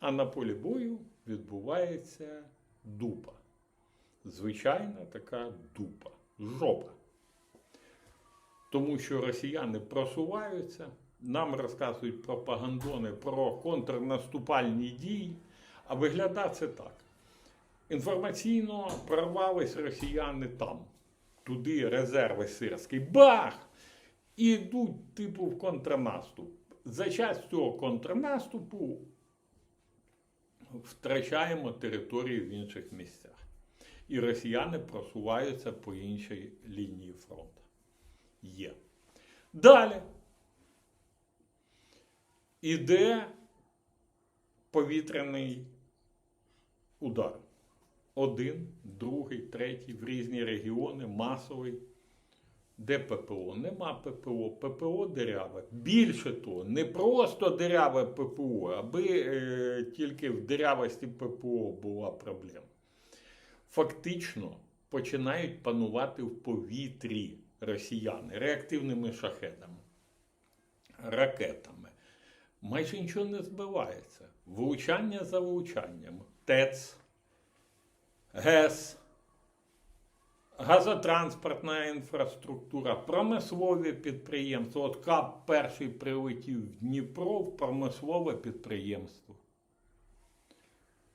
а на полі бою відбувається дупа. Звичайна така дупа, жопа. Тому що росіяни просуваються, нам розказують пропагандони про контрнаступальні дії, а виглядає це так. Інформаційно прорвались росіяни там, туди резерви сирські. Бах! І йдуть, типу, в контрнаступ. За час цього контрнаступу втрачаємо території в інших місцях. І росіяни просуваються по іншій лінії фронту. Є. Далі іде повітряний удар. Один, другий, третій в різні регіони, масовий. Де ППО? Нема ППО. ППО диряве. Більше того, не просто диряве ППО, аби е, тільки в дирявості ППО була проблема. Фактично починають панувати в повітрі росіяни реактивними шахедами, ракетами. Майже нічого не збивається. Влучання за влучанням. ТЕЦ, ГЕС, газотранспортна інфраструктура, промислові підприємства. От КАП перший прилетів в Дніпро в промислове підприємство.